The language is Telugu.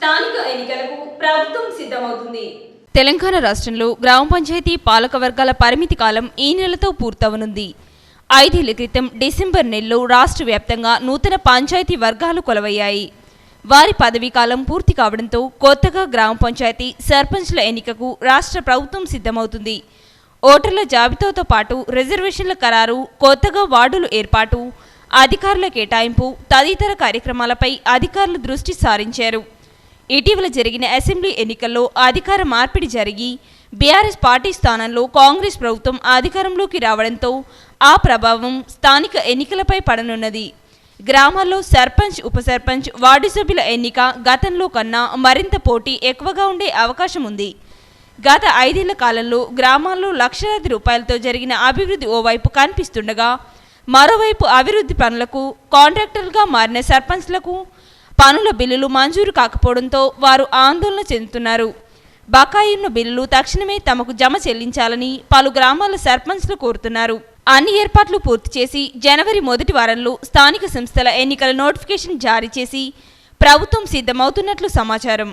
స్థానిక ఎన్నికలకు ప్రభుత్వం సిద్ధమవుతుంది. తెలంగాణ రాష్ట్రంలో గ్రామ పంచాయతీ పాలక వర్గాల పరిమితి కాలం ఈ నెలతో పూర్తవనుంది. ఐదేళ్ళ క్రితం డిసెంబర్ నెలలో రాష్ట్ర వ్యాప్తంగా నూతన పంచాయతీ వర్గాలు కొలవయ్యాయి. వారి పదవీ కాలం పూర్తి కావడంతో కొత్తగా గ్రామ పంచాయతీ సర్పంచ్ల ఎన్నికకు రాష్ట్ర ప్రభుత్వం సిద్ధమవుతుంది. ఓటర్ల జాబితాతో పాటు రిజర్వేషన్ల ఖరారు కొత్తగా వార్డులు ఏర్పాటు అధికారుల కేటాయింపు తదితర కార్యక్రమాలపై అధికారులు దృష్టి సారించారు. ఇటీవల జరిగిన అసెంబ్లీ ఎన్నికల్లో అధికార మార్పిడి జరిగి బీఆర్ఎస్ పార్టీ స్థానంలో కాంగ్రెస్ ప్రభుత్వం అధికారంలోకి రావడంతో ఆ ప్రభావం స్థానిక ఎన్నికలపై పడనున్నది. గ్రామాల్లో సర్పంచ్ ఉప సర్పంచ్ వార్డు సభ్యుల ఎన్నిక గతంలో కన్నా మరింత పోటీ ఎక్కువగా ఉండే అవకాశం ఉంది. గత ఐదేళ్ళ కాలంలో గ్రామాల్లో లక్షలాది రూపాయలతో జరిగిన అభివృద్ధి ఓవైపు కనిపిస్తుండగా మరోవైపు అభివృద్ధి పనులకు కాంట్రాక్టర్గా మారిన సర్పంచ్లకు పనుల బిల్లులు మంజూరు కాకపోవడంతో వారు ఆందోళన చెందుతున్నారు. బకాయి ఉన్న బిల్లులు తక్షణమే తమకు జమ చెల్లించాలని పలు గ్రామాల సర్పంచ్లు కోరుతున్నారు. అన్ని ఏర్పాట్లు పూర్తి చేసి జనవరి మొదటి వారంలో స్థానిక సంస్థల ఎన్నికల నోటిఫికేషన్ జారీ చేసి ప్రభుత్వం సిద్ధమవుతున్నట్లు సమాచారం.